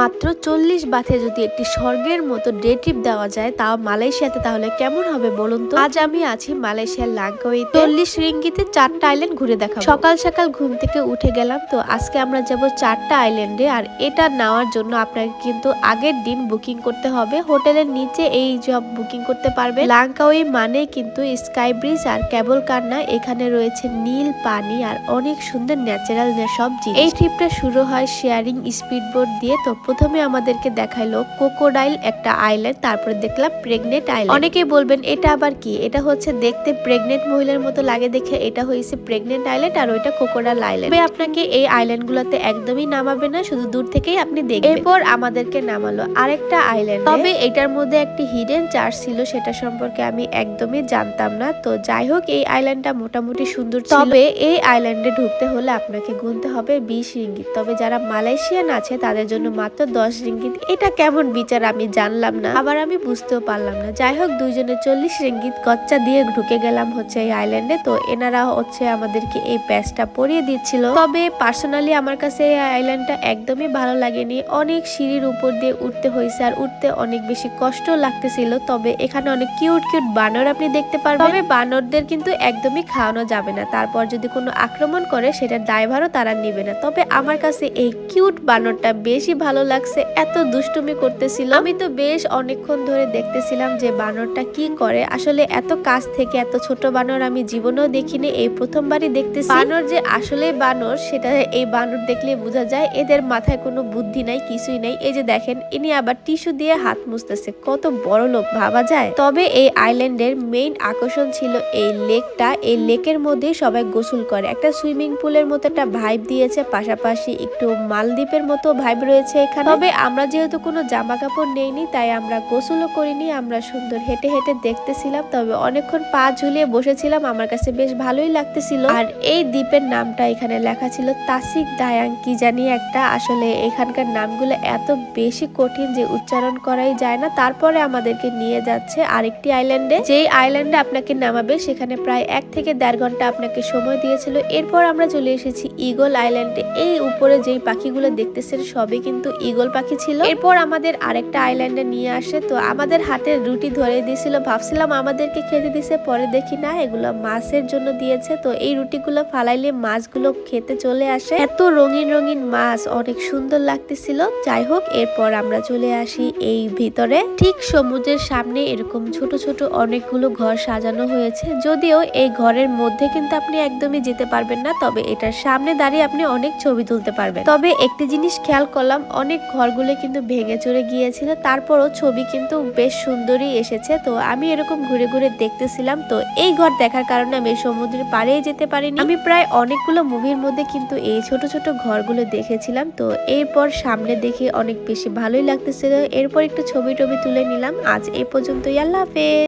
মাত্র চল্লিশ বাথে যদি একটি স্বর্গের মতো ডে ট্রিপ দেওয়া যায়, তাও মালয়েশিয়াতে তাহলে কেমন হবে বলুন তো? আজ আমি আছি মালয়েশিয়ার লাঙ্কাওয়ে চল্লিশ রিঙ্গিতে চারটা আইল্যান্ড ঘুরে দেখা সকাল সকাল ঘুম থেকে উঠে গেলাম, তো আজকে আমরা যাব চারটা আইল্যান্ডে আর এটা নেওয়ার জন্য আপনাকে কিন্তু আগের দিন বুকিং করতে হবে। হোটেলের নিচে এই জব বুকিং করতে পারবে লাঙ্কাওয়ে মানে কিন্তু স্কাই ব্রিজ আর কেবল কান্না এখানে রয়েছে নীল পানি আর অনেক সুন্দর ন্যাচারাল সব জিনিস। এই ট্রিপটা শুরু হয় শেয়ারিং স্পিড বোট দিয়ে, তো প্রথমে আমাদেরকে দেখাইলো কোকোডাইল একটা আইল্যান্ড তারপরে দেখলাম প্রেগনেন্ট আইল্যান্ড অনেকেই বলবেন, এটা আবার কি? এটা হচ্ছে দেখতে প্রেগনেন্ট মহিলার মতো লাগে দেখে, এটা হয়েছে প্রেগনেন্ট আইল্যান্ড আর ওইটা কোকোডাইল আইল্যান্ড আপনাকে এই আইল্যান্ড গুলোতে একদমই নামাবে না, শুধু দূর থেকেই আপনি দেখবেন। এরপর আমাদেরকে নামালো আরেকটা আইল্যান্ড তবে এটার মধ্যে একটি হিডেন চার্জ ছিল, সেটা সম্পর্কে আমি একদমই জানতাম না। তো যাই হোক, এই আইল্যান্ডটা মোটামুটি সুন্দর তবে এই আইল্যান্ডে ঢুকতে হলে আপনাকে গুনতে হবে বিশ রিঙ্গিত। তবে যারা মালয়েশিয়ান আছে, তাদের জন্য মাত্র দশ রিঙ্গিত। এটা কেমন বিচার আমি জানলাম না। আবার আমি বুঝতেও পারলাম না। যাই হোক, দুইজনে চল্লিশ রিঙ্গিত কচ্চা দিয়ে ঢুকে গেলাম হচ্ছে এই আইল্যান্ডে তো এনারা হচ্ছে আমাদেরকে এই প্যাচটা পরিয়ে দিচ্ছিল। তবে পার্সোনালি আমার কাছে এই আইল্যান্ডটা একদমই ভালো লাগেনি। অনেক সিঁড়ির উপর দিয়ে উঠতে হয়েছে আর উঠতে অনেক বেশি কষ্ট লাগতেছিল। তবে এখানে অনেক কিউট কিউট বানর আপনি দেখতে পারবেন। তবে বানরদের কিন্তু একদমই খাওয়ানো যাবে না। তারপর যদি কোনো আক্রমণ করে সেটার দায়ভারও তারা নেবে না। তবে আমার কাছে এই কিউট বানরটা বেশি ভালো লাগছে, এত দুষ্টুমি করতেছিল। আমি তো বেশ অনেকক্ষণ ধরে দেখতেছিলাম যে বানরটা কি করে। আসলে এত কাছ থেকে এত ছোট বানর আমি জীবনেও দেখিনি, এই প্রথমবারই দেখতেছি। বানর যে আসলে বানর, সেটা এই বানর দেখলে বোঝা যায়, এদের মাথায় কোনো বুদ্ধি নাই, কিছুই নাই। এই যে দেখেন, ইনি আবার টিস্যু দিয়ে হাত মুছতেছে, কত বড় লোক, ভাবা যায়? তবে এই আইল্যান্ডের মেইন আকর্ষণ ছিল এই লেকটা। এই লেকের মধ্যে সবাই গোসল করে। একটা সুইমিং পুলের মতো একটা ভাইব দিয়েছে, পাশাপাশি একটু মালদ্বীপের মতো ভাইব রয়েছে এখানে। তবে আমরা যেহেতু কোনো জামা কাপড় নেইনি, তাই আমরা গোসলও করিনি, আমরা সুন্দর হেঁটে হেঁটে দেখতেছিলাম। তবে অনেকক্ষণ পা ঝুলিয়ে বসেছিলাম, আমার কাছে বেশ ভালোই লাগতেছিল। আর এই দ্বীপের নামটা এখানে লেখা ছিল তাসিক দায়াং, কি জানি একটা। আসলে এখানকার নামগুলো এত বেশি কঠিন যে উচ্চারণ করাই যায় না। তারপরে আমাদেরকে নিয়ে যাচ্ছে আরেকটি আইল্যান্ডে। যেই আইল্যান্ডে আপনাকে নামাবে, সেখানে প্রায় এক থেকে দেড় ঘণ্টা আপনাকে সময় দিয়েছিল। এরপর আমরা চলে এসেছি ইগল আইল্যান্ডে। এই উপরে যেই পাখিগুলো দেখতেছেন, সবই কিন্তু ইগল পাখি ছিল। এরপর আমাদের আরেকটা আইল্যান্ডে নিয়ে আসে। তো আমাদের হাতে রুটি ধরে দিয়েছিল। ভাবছিলাম আমাদেরকে খেতে দিছে, পরে দেখি না, এগুলো মাছের জন্য দিয়েছে। তো এই রুটিগুলো ফালাইলে মাছগুলো খেতে চলে আসে। এত রঙিন রঙিন মাছ, অনেক সুন্দর লাগতেছিল। যাই হোক, এরপর আমরা চলে আসি এই ভিতরে। ঠিক সমুদ্রের সামনে এরকম ছোট ছোট অনেকগুলো ঘর সাজানো হয়েছে। যদিও এই ঘরের মধ্যে কিন্তু আপনি একদমই যেতে পারবেন না, তবে এটার সামনে দাঁড়িয়ে আপনি অনেক ছবি তুলতে পারবেন। তবে একটি জিনিস খেয়াল করলাম, অনেক ঘরগুলো কিন্তু ভেঙে চড়ে গিয়েছিল, তারপরও ছবি কিন্তু বেশ সুন্দরই এসেছে। তো আমি এরকম ঘুরে ঘুরে দেখতেছিলাম, তো এই ঘর দেখার কারণে আমি সমুদ্রের পাড়েই যেতে পারিনি। আমি প্রায় অনেকগুলো মুভির মধ্যে কিন্তু এই ছোট ছোট ঘরগুলো দেখেছিলাম, তো এরপর সামনে দেখে অনেক বেশি ভালোই লাগতেছিল। এরপর একটু ছবি টবি তুলে নিলাম। আজ এই পর্যন্তই, আল্লাহ হাফেজ।